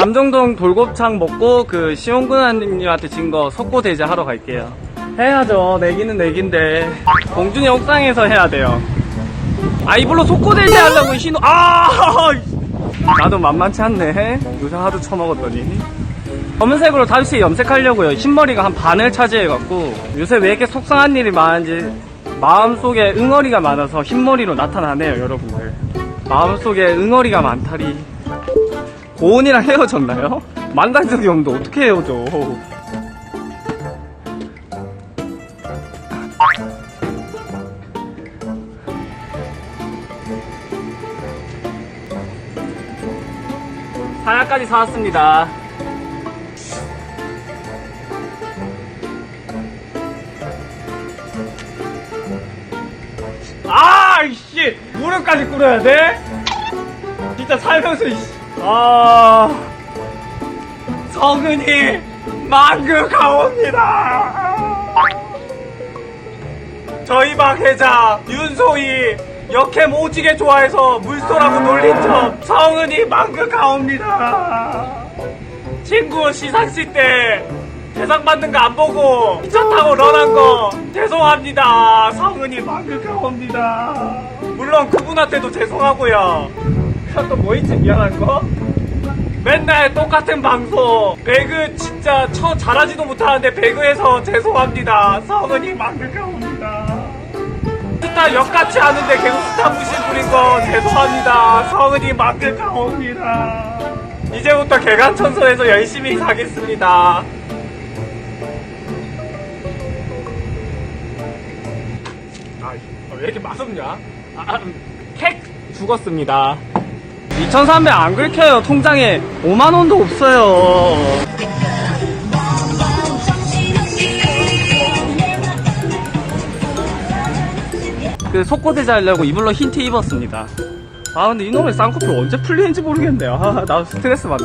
감정동 돌곱창 먹고 그 시온군아님한테 진 거 석고대제 하러 갈게요. 해야죠. 내기는 내기인데 공중의 옥상에서 해야 돼요. 아 이불로 속고대제 하려고 신호 아 나도 만만치 않네. 요새 하도 처먹었더니. 검은색으로 다시 염색하려고요. 흰머리가 한 반을 차지해갖고 요새 왜 이렇게 속상한 일이 많은지 마음속에 응어리가 많아서 흰머리로 나타나네요, 여러분들. 마음속에 응어리가 많다리. 고은이랑 헤어졌나요? 만난 적이 없는데 어떻게 헤어져? 사야까지 사왔습니다. 아, 이씨! 무릎까지 꿇어야 돼? 진짜 살면서, 이씨. 아. 성은이 만극하옵니다. 저희 방 해자 윤소희 역캠 오지게 좋아해서 물소라고 놀린 척 성은이 만극하옵니다. 친구 시상식 때 대상 받는 거 안 보고 기차 타고 런한 거 죄송합니다. 성은이 만극하옵니다. 물론 그분한테도 죄송하고요. 또뭐 있지 미안한 거? 맨날 똑같은 방송. 배그 진짜 처 잘하지도 못하는데 배그에서 죄송합니다. 성은이 만극하옵니다. 스타 역같이 하는데 계속 스타 무시 부린 거 죄송합니다. 성은이 만극하옵니다. 이제부터 개간천선에서 열심히 가겠습니다. 아, 왜 이렇게 맛없냐? 아, 음, 택 죽었습니다. 2,300 안 긁혀요. 통장에 5만 원도 없어요. 그 속고대자 하려고 이불로 흰 티 입었습니다. 아 근데 이놈의 쌍꺼풀 언제 풀리는지 모르겠네요. 아, 나 스트레스 받는.